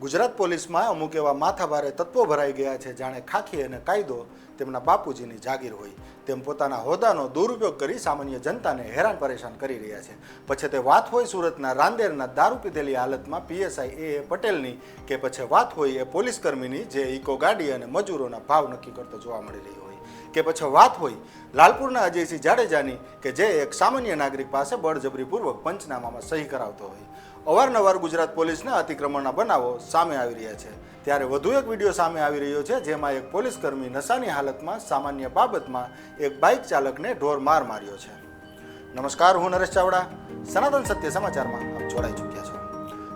ગુજરાત પોલીસમાં અમુક એવા માથાભારે તત્વો ભરાઈ ગયા છે. જાણે ખાખી અને કાયદો તેમના બાપુજીની જાગીર હોય. તેમ પોતાના હોદ્દાનો દુરુપયોગ કરી સામાન્ય જનતાને હેરાન પરેશાન કરી રહ્યા છે. પછી તે વાત હોય સુરતના રાંદેરના દારૂ પીધેલી હાલતમાં પીએસઆઈ એ પટેલની કે પછી વાત હોય એ પોલીસકર્મીની જે ઇકો ગાડી અને મજૂરોના ભાવ નક્કી કરતો જોવા મળી રહ્યો હોય. કે પછી વાત હોય લાલપુરના અજયસિંહ જાડેજાની કે જે એક સામાન્ય નાગરિક પાસે બળજબરીપૂર્વક પંચનામામાં સહી કરાવતો હોય. અવારનવાર ગુજરાત પોલીસના અતિક્રમણના બનાવો સામે આવી રહ્યા છે. ત્યારે વધુ એક વીડિયો સામે આવી રહ્યો છે, જેમાં એક પોલીસકર્મી નશાની હાલતમાં સામાન્ય બાબતમાં એક બાઇક ચાલકને ઢોર માર માર્યો છે. નમસ્કાર, હું નરેશ ચાવડા. સનાતન સત્ય સમાચારમાં આપ જોડાઈ ચૂક્યા છો.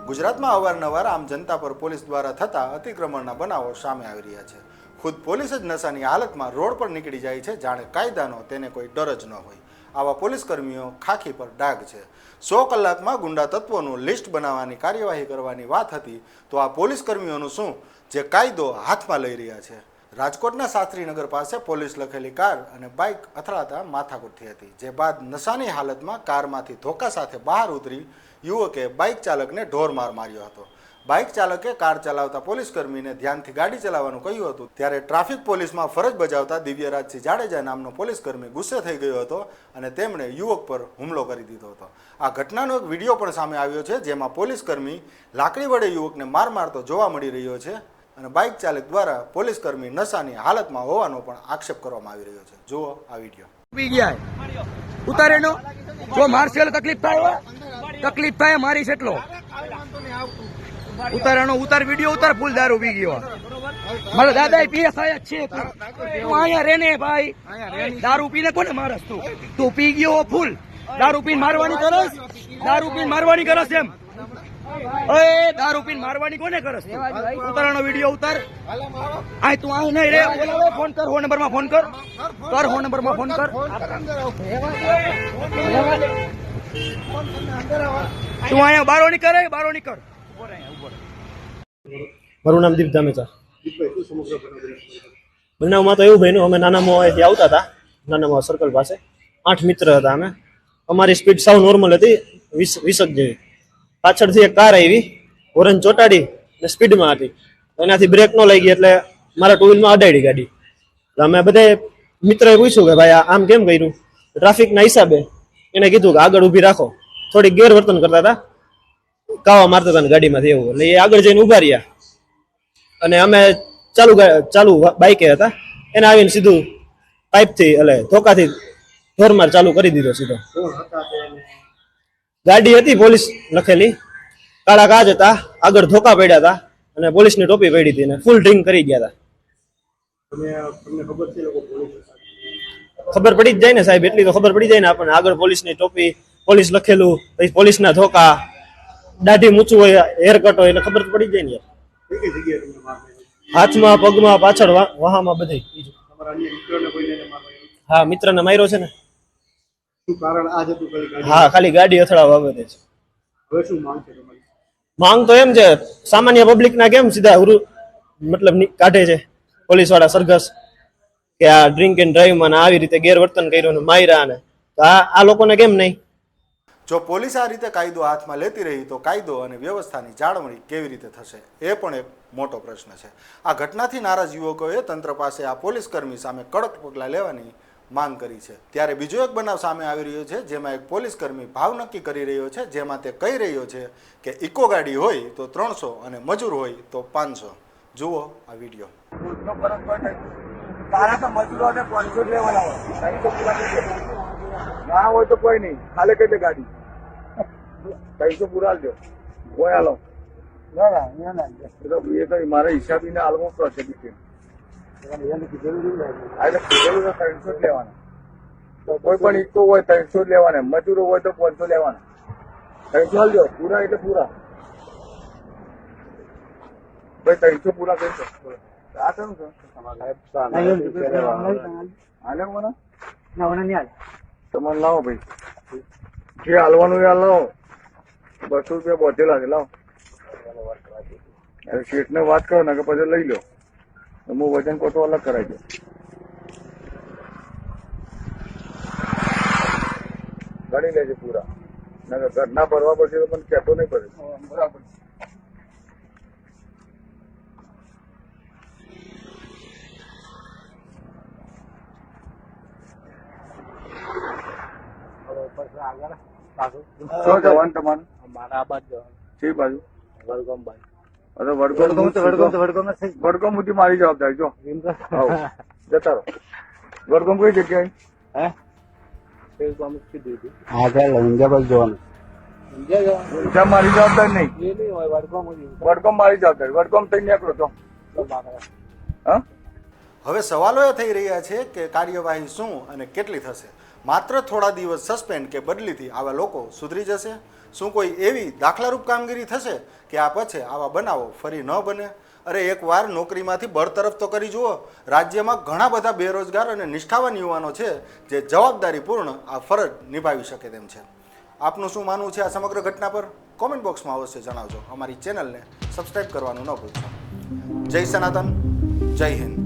ગુજરાતમાં અવારનવાર આમ જનતા પર પોલીસ દ્વારા થતા અતિક્રમણના બનાવો સામે આવી રહ્યા છે. ખુદ પોલીસ જ નશાની હાલતમાં રોડ પર નીકળી જાય છે, જાણે કાયદાનો તેને કોઈ ડર જ ન હોય. આવા પોલીસ કર્મીઓ ખાખી પર ડાઘ છે. સો કલાકમાં ગુંડા તત્વોનું લિસ્ટ બનાવવાની કાર્યવાહી કરવાની વાત હતી તો આ પોલીસ કર્મીઓનું શું? જે કાયદો હાથમાં લઈ રહ્યા છે. રાજકોટના શાસ્ત્રીનગર પાસે પોલીસ લખેલી કાર અને બાઇક અથડાતા માથાકૂટ થઈ હતી. જે બાદ નશાની હાલતમાં કારમાંથી ધોકા સાથે બહાર ઉતરી યુવકે બાઇક ચાલકને ઢોર માર માર્યો હતો. બાઇક ચાલકે કાર ચલાવતા પોલીસ કર્મીને ધ્યાનથી ગાડી ચલાવવાનું કહ્યું હતું. ત્યારે ટ્રાફિક પોલીસમાં ફરજ બજાવતા દિવ્યરાજસિંહ જાડેજા નામનો પોલીસ કર્મી ગુસ્સે થઈ ગયો હતો અને તેમણે યુવક પર હુમલો કરી દીધો હતો. આ ઘટનાનો એક વીડિયો પણ સામે આવ્યો છે, જેમાં પોલીસ કર્મી લાકડી વડે યુવકને માર મારતો જોવા મળી રહ્યો છે અને બાઇક ચાલક દ્વારા પોલીસ કર્મી નશાની હાલતમાં હોવાનો પણ આક્ષેપ કરવામાં આવી રહ્યો છે. જુઓ આ વીડિયો. છે. જો માર્શલ તકલીફ થાય. તકલીફ થાય મારી એટલો ઉતારાનો ઉતાર વીડિયો ઉતાર, ફૂલ દારૂ પી ગયો. મારો દાદા પીએસઆઈ જ છે તું. અહીંયા રે ને ભાઈ. દારૂ પીને કોને મારસ તું? તું પી ગયો ફૂલ. દારૂ પીને મારવાની કરસ? દારૂ પીને મારવાની કરસ એમ? ઓય દારૂ પીને મારવાની કોને કરસ તું? વીડિયો ઉતાર. આ તું આ નહીં રે, બોલાવે, ફોન કર ફોન નંબરમાં ફોન કર. કર ફોન નંબરમાં ફોન કર. તું અહીંયા બારો નીકળે બારો નીકળ મારું નામ દીપ ધામેચા. બનાવમાં તો એવું બન્યું, અમે નાના મોવાથી આવતા હતા નાના મોવા સર્કલ પાસે. આઠ મિત્ર હતા અમે. અમારી સ્પીડ સાવ નોર્મલ હતી, વીસ, વીસક જેવી. પાછળથી એક કાર આવી હોરન ચોટાડી ને સ્પીડમાં હતી. એનાથી બ્રેક ન લઈ ગઈ એટલે મારા ટુ વ્હીલમાં અડાડી ગાડી. અમે બધે મિત્રએ પૂછ્યું કે ભાઈ આમ કેમ કર્યું? ટ્રાફિકના હિસાબે એને કીધું કે આગળ ઊભી રાખો. થોડીક ગેરવર્તન કરતા હતા. કાવા મારતા હતા ગાડીમાંથી એવું. એટલે એ આગળ જઈને ઊભા રહ્યા. અને અમે ચાલુ ચાલુ બાઈકે હતા. એને આવીને સીધું પાઇપથી, એટલે ધોકાથી ઢોરમાર ચાલુ કરી દીધો સીધો. ગાડી હતી, પોલીસ લખેલી. કાળા કાચ હતા. આગળ ધોકા પડ્યા હતા. અને પોલીસની ટોપી પડી હતી ને ફૂલ ડ્રિંક કરી ગયા હતા? ખબર પડી જ જાય ને સાહેબ એટલી તો ખબર પડી જાય ને આપણને. આગળ પોલીસની ટોપી પોલીસ લખેલું પછી પોલીસના ધોકા દાઢી મૂછું હોય હેરકટ હોય એટલે ખબર પડી જાય ને યાર. હાથમાં પગમાં પાછળ વાહામાં બધે. હા મિત્રને માર્યો છે ને. હા ખાલી ગાડી અથડાવા બાબતે છે. માંગ તો એમ છે સામાન્ય પબ્લિક ના કેમ સીધા મતલબ કાઢે છે પોલીસવાળા સરઘસ? કે આ ડ્રિંક એન્ડ ડ્રાઈવમાં આવી રીતે ગેરવર્તન કર્યું ને માર્યા ને તો આ આ લોકોને કેમ નહીં? જો પોલીસ આ રીતે કાયદો હાથમાં લેતી રહી તો કાયદો અને વ્યવસ્થાની જાળવણી કેવી રીતે થશે? એ પણ એક મોટો પ્રશ્ન છે. આ ઘટનાથી નારાજ યુવકોએ તંત્ર પાસે આ પોલીસ કર્મી સામે કડક પગલાં લેવાની માંગ કરી છે. ત્યારે બીજો એક બનાવ સામે આવી રહ્યો છે જેમાં એક પોલીસ કર્મી ભાવ નક્કી કરી રહ્યો છે જેમાં તે કહી રહ્યો છે કે ઇકો ગાડી હોય તો ત્રણસો અને મજૂર હોય તો પાંચસો. જુઓ આ વીડિયો. તારા તો ને લેવાના હોય. તો. ના હોય કોઈ નહીં. ખાલે કેટલી ગાડી? પૈસો પૂરા આલજો કોઈ હાલો એ તો મારા હિસાબી ને આલમો છે બીજે ત્રણસો જ લેવાના. તો કોઈ પણ ઈકો હોય ત્રણસો જ લેવાના. મજૂરો હોય તો પાંચસો લેવાના. ત્રણસો હાલજો પૂરા એટલે પૂરા. ભાઈ ત્રણસો પૂરા કરી દો. છે લાવો ભાઈ જે હાલવાનું લાવો બસો રૂપિયા બોધેલા છે લાવો શેઠ ને વાત કરો ને કે પછી લઈ લો હું વજન કોટો અલગ કરાવી દઉં ગણી લેજે પૂરા ઘરના ભરવા પડશે તો પણ કહેતો નહીં પડે. બરાબર જવાનું તમારું? મારા આબાદ જવાનું છે બાજુ? વડગામ બાજુ. અરે વડગામ વડગામ વડગામ વડગામ સુધી મારી જવાબદારી જો. જતા રહો. વડગામ કઈ જગ્યાએ? હે? વડગામ કીધું હતું આગળ ઊંઝા બાજુ જવાનું. ઊંઝા મારી જવાબદારી નહીં. એ નહીં હોય વડગામ મારી જવાબદારી. વડગામ થઈને નીકળો તો હા? હવે સવાલો એ થઈ રહ્યા છે કે કાર્યવાહી શું અને કેટલી થશે? માત્ર થોડા દિવસ સસ્પેન્ડ કે બદલીથી આવા લોકો સુધરી જશે? શું કોઈ એવી દાખલારૂપ કામગીરી થશે કે આ પછી આવા બનાવો ફરી ન બને? અરે એકવાર નોકરીમાંથી બરતરફ તો કરી જુઓ. રાજ્યમાં ઘણા બધા બેરોજગાર અને નિષ્ઠાવાન યુવાનો છે જે જવાબદારીપૂર્ણ આ ફરજ નિભાવી શકે તેમ છે. આપનું શું માનવું છે આ સમગ્ર ઘટના પર? કોમેન્ટ બોક્સમાં અવશ્ય જણાવજો. અમારી ચેનલને સબસ્ક્રાઈબ કરવાનું ન ભૂલશો. જય સનાતન, જય હિન્દ.